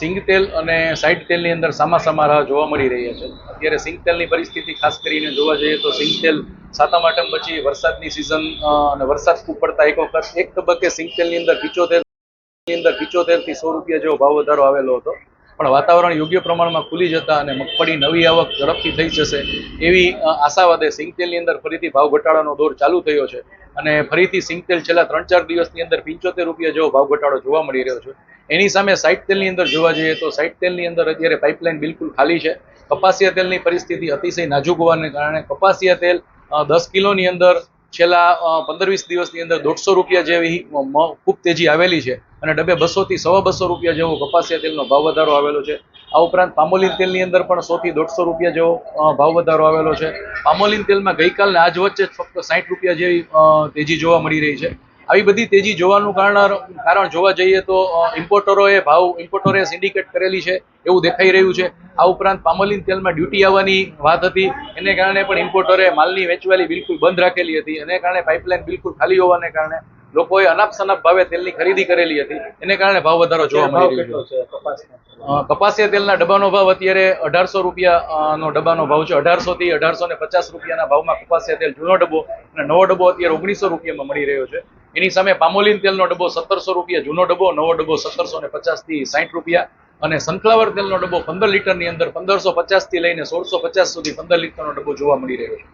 સિંગ તેલ અને સાઈડ તેલની અંદર સામા રાહ જોવા મળી રહ્યા છે. અત્યારે સિંગ તેલની પરિસ્થિતિ ખાસ કરીને જોવા જઈએ તો સિંગ તેલ સાતમ આઠમ પછી વરસાદની સિઝન અને વરસાદ ખૂબ પડતા એક વખત, એક તબક્કે સિંગ તેલની અંદર પિચોતેર અંદર પિચોતેરથી સો રૂપિયા જેવો ભાવ વધારો આવેલો હતો. પણ વાતાવરણ યોગ્ય પ્રમાણમાં ખુલી જતા અને મગફળી નવી આવક ઝડપથી થઈ જશે એવી આશાવાદે સિંગતેલની અંદર ફરીથી ભાવ ઘટાડાનો દોર ચાલુ થયો છે. અને ફરીથી સિંગતેલ છેલ્લા ત્રણ ચાર દિવસની અંદર પંચોતેર રૂપિયા જેવો ભાવ ઘટાડો જોવા મળી રહ્યો છે. એની સામે સાઈડ તેલની અંદર જોવા જઈએ તો સાઈડ તેલની અંદર અત્યારે પાઇપલાઇન બિલકુલ ખાલી છે. કપાસિયા તેલની પરિસ્થિતિ અતિશય નાજુક હોવાને કારણે કપાસિયા તેલ દસ કિલોની અંદર છેલ્લા પંદર વીસ દિવસની અંદર દોઢસો રૂપિયા જેવી ખૂબ તેજી આવેલી છે અને ડબે બસોથી સવા બસો રૂપિયા જેવો કપાસિયા તેલનો ભાવ વધારો આવેલો છે. આ ઉપરાંત પામોલીન તેલની અંદર પણ સોથી દોઢસો રૂપિયા જેવો ભાવ વધારો આવેલો છે. પામોલીન તેલમાં ગઈકાલને આજ વચ્ચે જ ફક્ત સાઠ રૂપિયા જેવી તેજી જોવા મળી રહી છે. આવી બધી તેજી જોવાનું કારણ કારણ જોવા જઈએ તો ઇમ્પોર્ટરોએ ભાવ ઇમ્પોર્ટરોએ સિન્ડિકેટ કરેલી છે એવું દેખાઈ રહ્યું છે. આ ઉપરાંત પામોલીન તેલમાં ડ્યુટી આવવાની વાત હતી. એને કારણે પણ ઇમ્પોર્ટરે માલની વેચવાલી બિલકુલ બંધ રાખેલી હતી. એને કારણે પાઇપલાઇન બિલકુલ ખાલી હોવાને કારણે લોકોએ અનાપ સનાપ ભાવે તેલની ખરીદી કરેલી હતી. એને કારણે ભાવ વધારો જોવા મળી રહ્યો છે? કપાસિયા તેલના ડબ્બાનો ભાવ અત્યારે અઢારસો રૂપિયા અ, ડબ્બાનો ભાવ છે. અઢારસો થી અઢારસો ને પચાસ રૂપિયાના ભાવમાં કપાસિયા તેલ જૂનો ડબ્બો અને નવો ડબ્બો અત્યારે ઓગણીસો રૂપિયામાં મળી રહ્યો છે. એની સામે પામોલીન તેલનો ડબ્બો સત્તરસો રૂપિયા, જૂનો ડબ્બો, નવો ડબ્બો સત્તરસો ને પચાસથી સાઠ રૂપિયા અને સનફ્લાવર તેલનો ડબ્બો પંદર લીટરની અંદર પંદરસો પચાસથી લઈને સોળસો પચાસ સુધી પંદર લીટરનો ડબ્બો જોવા મળી રહ્યો છે.